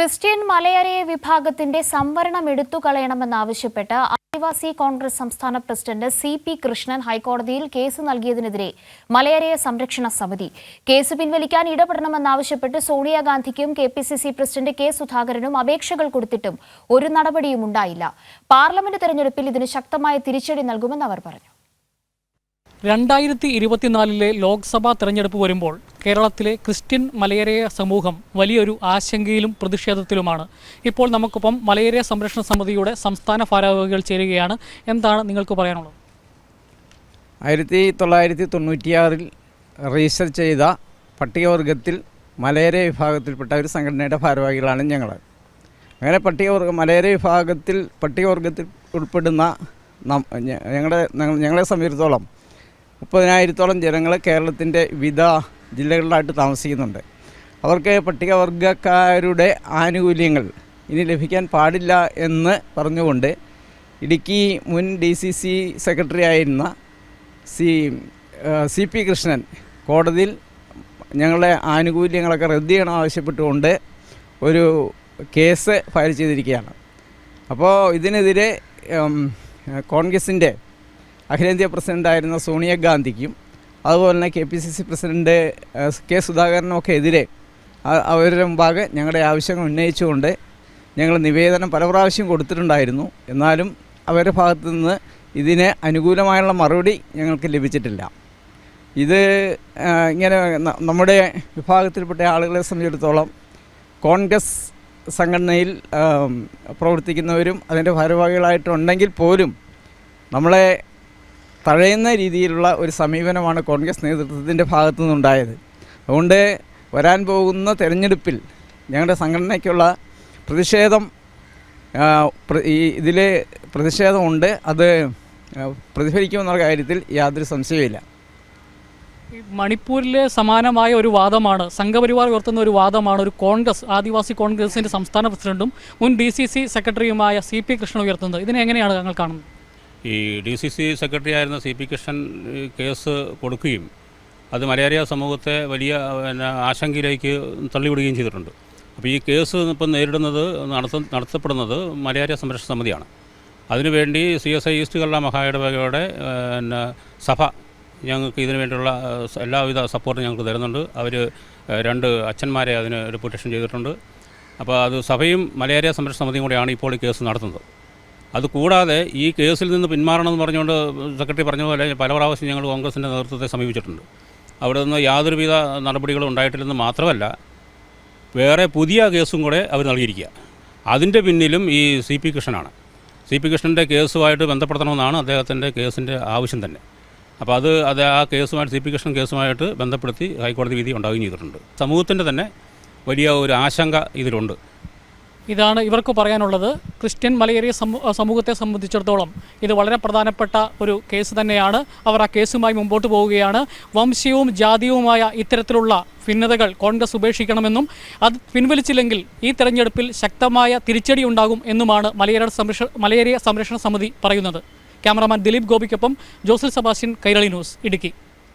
Christian Malayaraya വിഭാഗത്തിന്റെ സംവരണം എടുത്തു കളയണമെന്നാവശ്യപ്പെട്ട് ആദിവാസി കോൺഗ്രസ് സംസ്ഥാന പ്രസിഡന്റ് സി പി കൃഷ്ണൻ ഹൈക്കോടതിയിൽ കേസ് നൽകിയതിനെതിരെ മലയരയ സംരക്ഷണ സമിതി കേസ് പിൻവലിക്കാൻ ഇടപെടണമെന്നാവശ്യപ്പെട്ട് സോണിയാഗാന്ധിക്കും K P C C president K സുധാകരനും അപേക്ഷകൾ കൊടുത്തിട്ടും ഒരു നടപടിയും ഉണ്ടായില്ല. പാർലമെന്റ് തെരഞ്ഞെടുപ്പിൽ ഇതിന് ശക്തമായ തിരിച്ചടി നൽകുമെന്ന് അവർ പറഞ്ഞു. രണ്ടായിരത്തി ഇരുപത്തിനാലിലെ ലോക്സഭാ തെരഞ്ഞെടുപ്പ് വരുമ്പോൾ കേരളത്തിലെ ക്രിസ്ത്യൻ മലയരയ സമൂഹം വലിയൊരു ആശങ്കയിലും പ്രതിഷേധത്തിലുമാണ്. ഇപ്പോൾ നമുക്കിപ്പം മലയരയ സംരക്ഷണ സമിതിയുടെ സംസ്ഥാന ഭാരവാഹികൾ ചേരുകയാണ്. എന്താണ് നിങ്ങൾക്ക് പറയാനുള്ളത്? ആയിരത്തി തൊള്ളായിരത്തി തൊണ്ണൂറ്റിയാറിൽ രജിസ്റ്റർ ചെയ്ത പട്ടികവർഗത്തിൽ മലയര വിഭാഗത്തിൽപ്പെട്ട ഒരു സംഘടനയുടെ ഭാരവാഹികളാണ് ഞങ്ങൾ. അങ്ങനെ പട്ടികവർഗ മലയര വിഭാഗത്തിൽ പട്ടികവർഗത്തിൽ ഉൾപ്പെടുന്ന ഞങ്ങളുടെ ഞങ്ങളെ സംബന്ധിച്ചിടത്തോളം മുപ്പതിനായിരത്തോളം ജനങ്ങൾ കേരളത്തിന്റെ വിവിധ ജില്ലകളിലായിട്ട് താമസിക്കുന്നുണ്ട്. അവർക്ക് പട്ടികവർഗക്കാരുടെ ആനുകൂല്യങ്ങൾ ഇനി ലഭിക്കാൻ പാടില്ല എന്ന് പറഞ്ഞുകൊണ്ട് ഇടുക്കി മുൻ ഡി സി സി സെക്രട്ടറി ആയിരുന്ന സി സി പി കൃഷ്ണൻ കോടതിയിൽ ഞങ്ങളുടെ ആനുകൂല്യങ്ങളൊക്കെ റദ്ദ് ചെയ്യണം ആവശ്യപ്പെട്ടുകൊണ്ട് ഒരു കേസ് ഫയൽ ചെയ്തിരിക്കുകയാണ്. അപ്പോൾ ഇതിനെതിരെ കോൺഗ്രസിന്റെ അഖിലേന്ത്യാ പ്രസിഡന്റായിരുന്ന സോണിയാഗാന്ധിക്കും അതുപോലെ തന്നെ K P C C president K സുധാകരനും ഒക്കെ എതിരെ അവരുടെ മുമ്പാകെ ഞങ്ങളുടെ ആവശ്യങ്ങൾ ഉന്നയിച്ചുകൊണ്ട് ഞങ്ങൾ നിവേദനം പല പ്രാവശ്യം കൊടുത്തിട്ടുണ്ടായിരുന്നു. എന്നാലും അവരുടെ ഭാഗത്തു നിന്ന് ഇതിന് അനുകൂലമായുള്ള മറുപടി ഞങ്ങൾക്ക് ലഭിച്ചിട്ടില്ല. ഇത് ഇങ്ങനെ നമ്മുടെ വിഭാഗത്തിൽപ്പെട്ട ആളുകളെ സംബന്ധിച്ചിടത്തോളം കോൺഗ്രസ് സംഘടനയിൽ പ്രവർത്തിക്കുന്നവരും അതിന്റെ ഭാരവാഹികളായിട്ടുണ്ടെങ്കിൽ പോലും നമ്മളെ തഴയുന്ന രീതിയിലുള്ള ഒരു സമീപനമാണ് കോൺഗ്രസ് നേതൃത്വത്തിന്റെ ഭാഗത്തു നിന്നുണ്ടായത്. അതുകൊണ്ട് വരാൻ പോകുന്ന തെരഞ്ഞെടുപ്പിൽ ഞങ്ങളുടെ സംഘടനയ്ക്കുള്ള പ്രതിഷേധം ഈ ഇതിൽ പ്രതിഷേധമുണ്ട്. അത് പ്രതിഫലിക്കുമെന്നുള്ള കാര്യത്തിൽ യാതൊരു സംശയവുമില്ല. മണിപ്പൂരിലെ സമാനമായ ഒരു വാദമാണ് സംഘപരിവാർ ഉയർത്തുന്ന ഒരു വാദമാണ് ഒരു കോൺഗ്രസ് ആദിവാസി കോൺഗ്രസിന്റെ സംസ്ഥാന പ്രസിഡന്റും മുൻ ഡി സി സി സെക്രട്ടറിയുമായ സി പി കൃഷ്ണൻ ഉയർത്തുന്നത്. ഇതിനെങ്ങനെയാണ് താങ്കൾ കാണുന്നത്? ഈ ഡി സി സി സെക്രട്ടറി ആയിരുന്ന സി പി കൃഷ്ണൻ കേസ് കൊടുക്കുകയും അത് മലയാളിയ സമൂഹത്തെ വലിയ പിന്നെ ആശങ്കയിലേക്ക് തള്ളിവിടുകയും ചെയ്തിട്ടുണ്ട്. അപ്പോൾ ഈ കേസ് ഇപ്പം നേരിടുന്നത് നടത്ത നടത്തപ്പെടുന്നത് മലയാളിയ സംരക്ഷണ സമിതിയാണ്. അതിനുവേണ്ടി C S I east Kerala മഹായിടവകയുടെ പിന്നെ സഭ ഞങ്ങൾക്ക് ഇതിനു വേണ്ടിയുള്ള എല്ലാവിധ സപ്പോർട്ടും ഞങ്ങൾക്ക് തരുന്നുണ്ട്. അവർ രണ്ട് അച്ഛന്മാരെ അതിന് റിപ്പോർട്ടേഷൻ ചെയ്തിട്ടുണ്ട്. അപ്പോൾ അത് സഭയും മലയാളിയ സംരക്ഷണ സമിതിയും കൂടെയാണ് ഇപ്പോൾ ഈ കേസ് നടത്തുന്നത്. അതുകൂടാതെ ഈ കേസിൽ നിന്ന് പിന്മാറണമെന്ന് പറഞ്ഞുകൊണ്ട് സെക്രട്ടറി പറഞ്ഞ പോലെ പല പ്രാവശ്യം ഞങ്ങൾ കോൺഗ്രസിന്റെ നേതൃത്വത്തെ സമീപിച്ചിട്ടുണ്ട്. അവിടെ നിന്ന് യാതൊരുവിധ നടപടികളും ഉണ്ടായിട്ടില്ലെന്ന് മാത്രമല്ല വേറെ പുതിയ കേസും കൂടെ അവർ നൽകിയിരിക്കുക. അതിന്റെ പിന്നിലും ഈ സി പി കൃഷ്ണനാണ്. സി പി കൃഷ്ണന്റെ കേസുമായിട്ട് ബന്ധപ്പെടുത്തണമെന്നാണ് അദ്ദേഹത്തിന്റെ കേസിന്റെ ആവശ്യം തന്നെ. അപ്പോൾ അത് അത് ആ കേസുമായിട്ട് സി പി കൃഷ്ണൻ കേസുമായിട്ട് ബന്ധപ്പെടുത്തി ഹൈക്കോടതി വിധി ഉണ്ടാവുകയും ചെയ്തിട്ടുണ്ട്. സമൂഹത്തിന്റെ തന്നെ വലിയ ഒരു ആശങ്ക ഇതിലുണ്ട്. ഇതാണ് ഇവർക്ക് പറയാനുള്ളത്. ക്രിസ്ത്യൻ മലയേറിയ സമൂഹത്തെ സംബന്ധിച്ചിടത്തോളം ഇത് വളരെ പ്രധാനപ്പെട്ട ഒരു കേസ് തന്നെയാണ്. അവർ ആ കേസുമായി മുമ്പോട്ട് പോവുകയാണ്. വംശീയവും ജാതീയവുമായ ഇത്തരത്തിലുള്ള ഭിന്നതകൾ കോൺഗ്രസ് ഉപേക്ഷിക്കണമെന്നും അത് പിൻവലിച്ചില്ലെങ്കിൽ ഈ തെരഞ്ഞെടുപ്പിൽ ശക്തമായ തിരിച്ചടി ഉണ്ടാകും എന്നുമാണ് മലയേറിയ സംരക്ഷണ മലയേറിയ സംരക്ഷണ സമിതി പറയുന്നത്. ക്യാമറാമാൻ ദിലീപ് ഗോപിക്കൊപ്പം ജോസൽ സബാസ്റ്റ്യൻ കൈരളി ന്യൂസ് ഇടുക്കി.